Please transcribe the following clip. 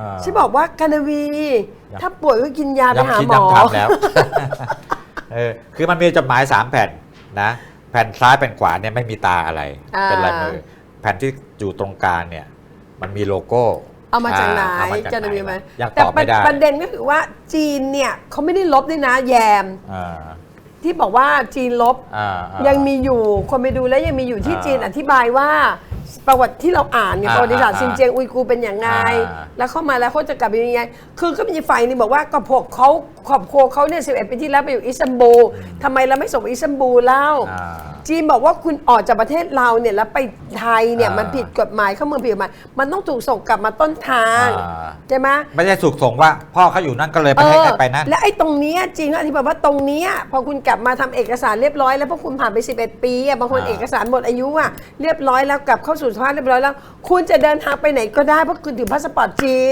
อ่า ฉันบอกว่ากันวียังถ้าป่วยก็กินยาไปยังหาคิดหมอยังทำแล้ว เออคือมันมีจดหมายสามแผ่นนะ แผ่นซ้ายแผ่นขวาเนี่ยไม่มีตาอะไร อ่า เป็นลายมือ แผ่นที่อยู่ตรงกลางเนี่ย มันมีโลโก้เอามาจากไหนเอมาจากกันวีไหมยังแต่ตอบไม่ได้ประเด็นก็คือว่าจีนเนี่ยเขาไม่ได้ลบด้วยนะแยม อ่าที่บอกว่าจีนลบ อ่าอ่า ยังมีอยู่คนไปดูแล้วยังมีอยู่ที่อ่า จีนอธิบายว่า ประวัติที่เราอ่านเนี่ยอ่าประวัติศาสตร์อ่าซินเจียงอุยกูร์เป็นอย่างไง อ่า แล้วเข้ามาแล้วเขาจะกลับไปยังไง คือก็มีฝ่ายหนึงบอกว่าก็พวกเขาครอบครัวเขาเนี่ย11ปีที่แล้วไปอยู่อิสตันบูลทำไมเราไม่ส่งอิสตันบูลเล่า อ่า จีนบอกว่าคุณออกจากประเทศเราเนี่ยแล้วไปไทยเนี่ยอ่ามัมันผิดกฎหมายเข้าเมืองผิดกฎหมายมันต้องถูกส่งกลับมาต้นทางอ่า ใช่ไหมไม่ใช่สุกส่งว่า พ่อเขาอยู่นั่นก็เลยไปให้ใครไปนั่น และไอ้ตรงเนี้ยจริงก็อธิบายว่าตรงเนี้ยพอคุณกลับมาทำเอกสารเรียบร้อยแล้วพวกคุณผ่านไป 11 ปีอะบางคนอ่า เอกสารหมดอายุอะเรียบร้อยแล้วกลับเข้าสู่สภาพเรียบร้อยแล้ว คุณจะเดินทางไปไหนก็ได้เพราะคุณถือพาสปอร์ตจีน